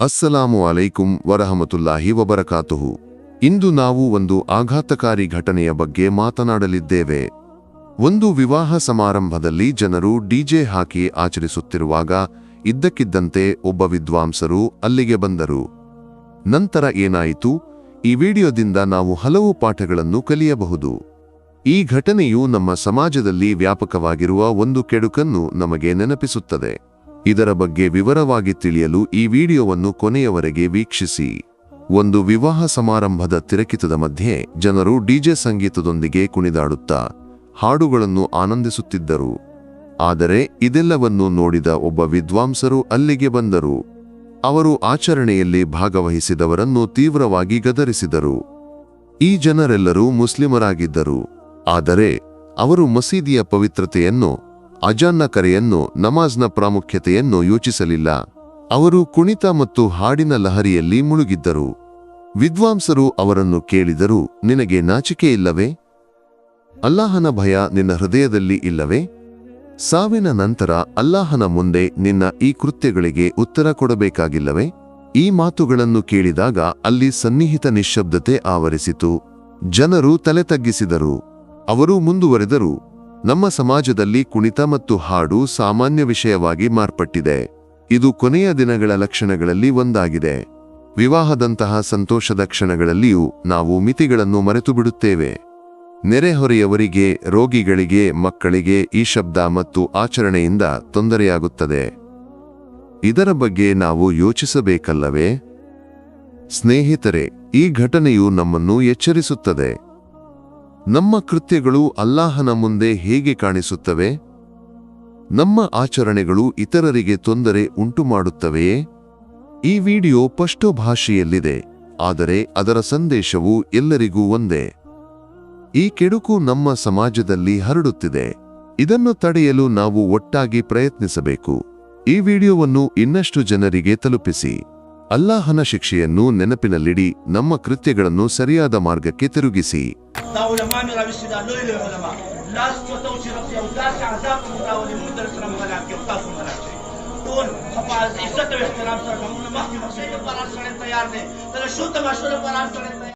ಅಸ್ಸಲಾಮು ಅಲೈಕುಂ ವರಹಮತುಲ್ಲಾಹಿ ವಬರಕಾತುಹು. ಇಂದು ನಾವು ಒಂದು ಆಘಾತಕಾರಿ ಘಟನೆಯ ಬಗ್ಗೆ ಮಾತನಾಡಲಿದ್ದೇವೆ. ಒಂದು ವಿವಾಹ ಸಮಾರಂಭದಲ್ಲಿ ಜನರು ಡಿಜೆ ಹಾಕಿ ಆಚರಿಸುತ್ತಿರುವಾಗ ಇದ್ದಕ್ಕಿದ್ದಂತೆ ಒಬ್ಬ ವಿದ್ವಾಂಸರು ಅಲ್ಲಿಗೆ ಬಂದರು. ನಂತರ ಏನಾಯಿತು? ಈ ವಿಡಿಯೋದಿಂದ ನಾವು ಹಲವು ಪಾಠಗಳನ್ನು ಕಲಿಯಬಹುದು. ಈ ಘಟನೆಯು ನಮ್ಮ ಸಮಾಜದಲ್ಲಿ ವ್ಯಾಪಕವಾಗಿರುವ ಒಂದು ಕೆಡುಕನ್ನು ನಮಗೆ ನೆನಪಿಸುತ್ತದೆ. ಇದರ ಬಗ್ಗೆ ವಿವರವಾಗಿ ತಿಳಿಯಲು ಈ ವಿಡಿಯೋವನ್ನು ಕೊನೆಯವರೆಗೆ ವೀಕ್ಷಿಸಿ. ಒಂದು ವಿವಾಹ ಸಮಾರಂಭದ ತಿರಕಿತದ ಮಧ್ಯೆ ಜನರು ಡಿಜೆ ಸಂಗೀತದೊಂದಿಗೆ ಕುಣಿದಾಡುತ್ತಾ ಹಾಡುಗಳನ್ನು ಆನಂದಿಸುತ್ತಿದ್ದರು. ಆದರೆ ಇದೆಲ್ಲವನ್ನು ನೋಡಿದ ಒಬ್ಬ ವಿದ್ವಾಂಸರು ಅಲ್ಲಿಗೆ ಬಂದರು. ಅವರು ಆಚರಣೆಯಲ್ಲಿ ಭಾಗವಹಿಸಿದವರನ್ನು ತೀವ್ರವಾಗಿ ಗದರಿಸಿದರು. ಈ ಜನರೆಲ್ಲರೂ ಮುಸ್ಲಿಮರಾಗಿದ್ದರು. ಆದರೆ ಅವರು ಮಸೀದಿಯ ಪವಿತ್ರತೆಯನ್ನು, ಅಜಾನ್ನ ಕರೆಯನ್ನು, ನಮಾಜ್ನ ಪ್ರಾಮುಖ್ಯತೆಯನ್ನು ಯೋಚಿಸಲಿಲ್ಲ. ಅವರು ಕುಣಿತ ಮತ್ತು ಹಾಡಿನ ಲಹರಿಯಲ್ಲಿ ಮುಳುಗಿದ್ದರು. ವಿದ್ವಾಂಸರು ಅವರನ್ನು ಕೇಳಿದರು, ನಿನಗೆ ನಾಚಿಕೆ ಇಲ್ಲವೇ? ಅಲ್ಲಾಹನ ಭಯ ನಿನ್ನ ಹೃದಯದಲ್ಲಿ ಇಲ್ಲವೇ? ಸಾವಿನ ನಂತರ ಅಲ್ಲಾಹನ ಮುಂದೆ ನಿನ್ನ ಈ ಕೃತ್ಯಗಳಿಗೆ ಉತ್ತರ ಕೊಡಬೇಕಾಗಿಲ್ಲವೇ? ಈ ಮಾತುಗಳನ್ನು ಕೇಳಿದಾಗ ಅಲ್ಲಿ ಸನ್ನಿಹಿತ ನಿಶ್ಶಬ್ದತೆ ಆವರಿಸಿತು. ಜನರು ತಲೆ ತಗ್ಗಿಸಿದರು ಅವರು ಮುಂದುವರೆದರು. ನಮ್ಮ ಸಮಾಜದಲ್ಲಿ ಕುಣಿತ ಮತ್ತು ಹಾಡು ಸಾಮಾನ್ಯ ವಿಷಯವಾಗಿ ಮಾರ್ಪಟ್ಟಿದೆ. ಇದು ಕೊನೆಯ ದಿನಗಳ ಲಕ್ಷಣಗಳಲ್ಲಿ ಒಂದಾಗಿದೆ. ವಿವಾಹದಂತಹ ಸಂತೋಷದ ಕ್ಷಣಗಳಲ್ಲಿಯೂ ನಾವು ಮಿತಿಗಳನ್ನು ಮರೆತು ಬಿಡುತ್ತೇವೆ ನೆರೆಹೊರೆಯವರಿಗೆ, ರೋಗಿಗಳಿಗೆ, ಮಕ್ಕಳಿಗೆ ಈ ಶಬ್ದ ಮತ್ತು ಆಚರಣೆಯಿಂದ ತೊಂದರೆಯಾಗುತ್ತದೆ. ಇದರ ಬಗ್ಗೆ ನಾವು ಯೋಚಿಸಬೇಕಲ್ಲವೇ? ಸ್ನೇಹಿತರೆ, ಈ ಘಟನೆಯು ನಮ್ಮನ್ನು ಎಚ್ಚರಿಸುತ್ತದೆ. ನಮ್ಮ ಕೃತ್ಯಗಳು ಅಲ್ಲಾಹನ ಮುಂದೆ ಹೇಗೆ ಕಾಣಿಸುತ್ತವೆ? ನಮ್ಮ ಆಚರಣೆಗಳು ಇತರರಿಗೆ ತೊಂದರೆ ಉಂಟುಮಾಡುತ್ತವೆಯೇ? ಈ ವಿಡಿಯೋ ಪಷ್ಟೋ ಭಾಷೆಯಲ್ಲಿದೆ ಆದರೆ ಅದರ ಸಂದೇಶವು ಎಲ್ಲರಿಗೂ ಒಂದೇ. ಈ ಕೆಡುಕು ನಮ್ಮ ಸಮಾಜದಲ್ಲಿ ಹರಡುತ್ತಿದೆ. ಇದನ್ನು ತಡೆಯಲು ನಾವು ಒಟ್ಟಾಗಿ ಪ್ರಯತ್ನಿಸಬೇಕು. ಈ ವಿಡಿಯೋವನ್ನು ಇನ್ನಷ್ಟು ಜನರಿಗೆ ತಲುಪಿಸಿ. ಅಲ್ಲಾಹನ ಶಿಕ್ಷೆಯನ್ನು ನೆನಪಿನಲ್ಲಿಡಿ ನಮ್ಮ ಕೃತ್ಯಗಳನ್ನು ಸರಿಯಾದ ಮಾರ್ಗಕ್ಕೆ ತಿರುಗಿಸಿ دولة ما من رئيس السودان لو يلي العلماء لا تستوشي نفسي او داسع عذاب مداولة مدرس رمى ملاكي وطافوا ملاكي دون حفاظ عزته واحترام سر ما مخي مخشي برا سر تيار نه ترى شو تماشوا برا سر